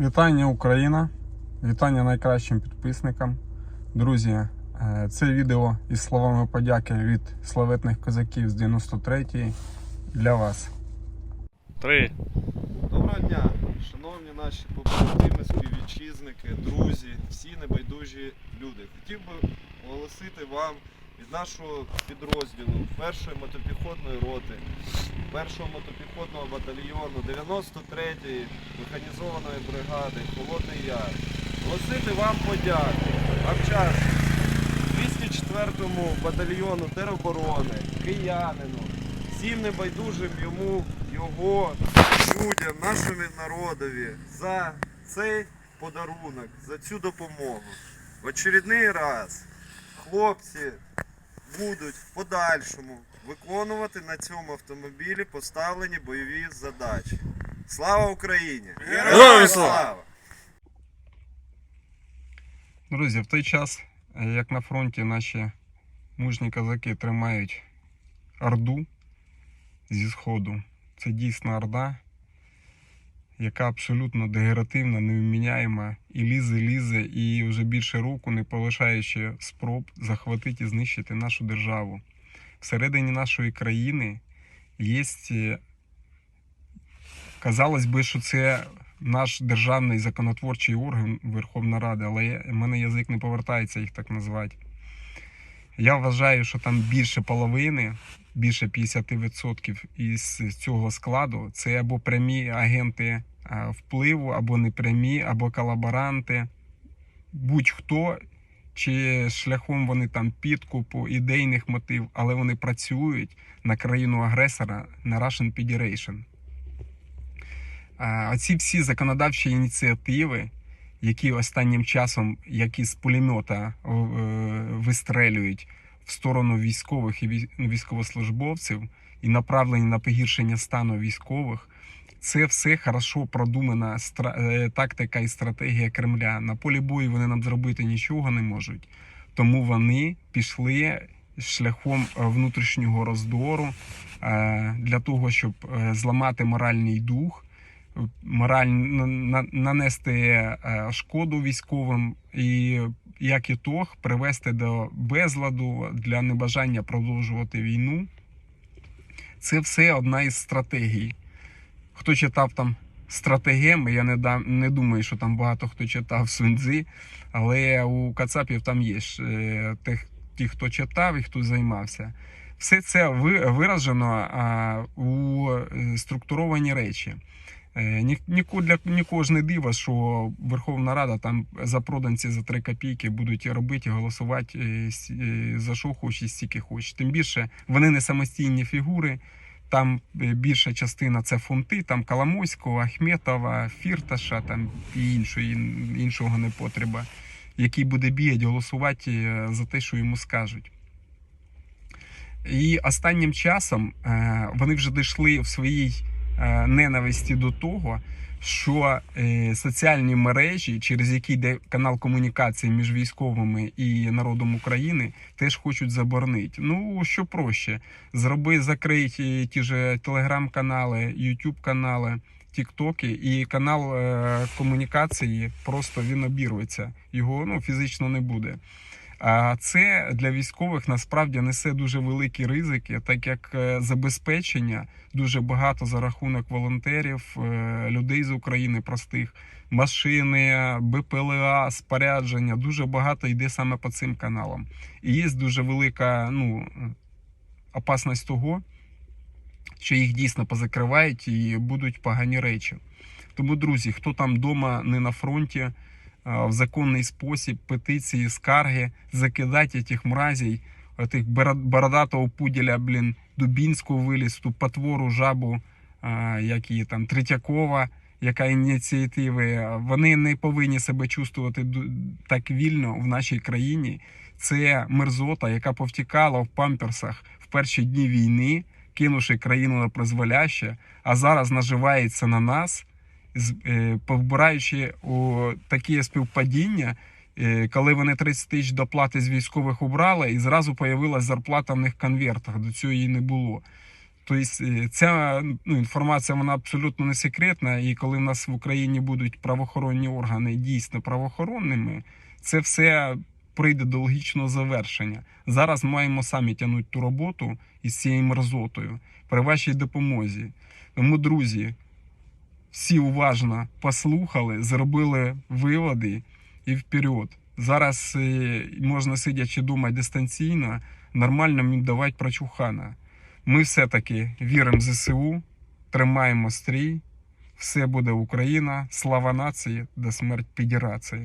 Вітання Україна! Вітання найкращим підписникам. Друзі, е, це відео із словами подяки від славетних козаків з 93-ї для вас. Три. Доброго дня, шановні наші побратими, співвітчизники, друзі, всі небайдужі люди. Хотів би оголосити вам від нашого підрозділу першої мотопіхотної роти, першого мотопіхотного батальйону 93-ї механізованої бригади Холодний Яр. Оголосити вам подяки. Вам 204-му батальйону тероборони, киянину, всім небайдужим йому, його людям, нашому народові за цей подарунок, за цю допомогу. В очередний раз хлопці будуть в подальшому виконувати на цьому автомобілі поставлені бойові задачі. Слава Україні! Героям слава! Друзі, в той час, як на фронті наші мужні козаки тримають Орду зі Сходу, це дійсно Орда, яка абсолютно дегеративна, невміняєма і лізе, лізе, і вже більше року не полишаючи спроб захватити і знищити нашу державу. Всередині нашої країни є, е, казалось би, що це наш державний законотворчий орган Верховна Рада, але в мене язик не повертається їх так назвати. Я вважаю, що там більше половини, більше 50% із цього складу це або прямі агенти впливу, або непрямі, або колаборанти. Будь-хто, чи шляхом вони там підкупу, ідейних мотив, але вони працюють на країну агресора на Russian Federation. А, Оці всі законодавчі ініціативи, які останнім часом, які з пулемета е, вистрелюють сторону військових і ну, військовослужбовців і направлені на погіршення стану військових, це все хорошо продумана е, тактика і стратегія Кремля. На полі бою вони нам зробити нічого не можуть, тому вони пішли шляхом е, внутрішнього роздору е, для того, щоб зламати моральний дух мораль на- на- нанести е, шкоду військовим і як ітог привести до безладу для небажання продовжувати війну. Це все одна із стратегій. Хто читав там стратегеми, я не, дам, не думаю, що там багато хто читав Суньцзи, але у Кацапів там є е, тих, ті, хто читав і хто займався. Все це виражено а, у е, структуровані речі. Е, Ні, для нікого ж диво, що Верховна Рада там запроданці за 3 копійки будуть робити, голосувати за що хоче, і стільки хоче. Тим більше вони не самостійні фігури. Там е, більша частина це фунти, там Коломойського, Ахметова, Фірташа там і іншої, іншого непотреба, який буде бігати, голосувати е, за те, що йому скажуть. І останнім часом вони вже дійшли в своїй ненависті до того, що е, соціальні мережі, через які йде канал комунікації між військовими і народом України, теж хочуть заборонити. Ну що проще, зроби закрий ті, ті ж телеграм-канали, ютуб канали. Тіктоки і канал е, комунікації просто він обірветься. Його ну фізично не буде. Це для військових насправді несе дуже великі ризики, так як е, забезпечення дуже багато за рахунок волонтерів, е, людей з України простих, машини, БПЛА, спорядження. Дуже багато йде саме по цим каналам. І є дуже велика ну, опасність того, що їх дійсно позакривають і будуть погані речі. Тому, друзі, хто там вдома не на фронті, в законний спосіб петиції, скарги, закидати тих мразей, тих бородатого пуділя, блін, Дубінського виліз, ту потвору жабу, е, як її там Третьякова, яка ініціативи. Вони не повинні себе чувствувати так вільно в нашій країні. Це мерзота, яка повтікала в памперсах в перші дні війни, кинувши країну на призволяще, а зараз наживається на нас е, повбираючи у такі співпадіння, е, коли вони 30 тисяч доплати з військових убрали, і зразу появилась зарплата в них конвертах. До цього її не було. Тобто е, ця ну, інформація вона абсолютно не секретна, і коли в нас в Україні будуть правоохоронні органи дійсно правоохоронними, це все прийде до логічного завершення. Зараз маємо самі тягнути ту роботу із цією мерзотою при вашій допомозі. Тому, друзі, всі уважно послухали, зробили виводи і вперед. Зараз е, можна сидячи думати дистанційно, нормально їм давати прочухана. Ми все-таки віримо в ЗСУ, тримаємо стрій, все буде Україна, слава нації, до смерть федерації.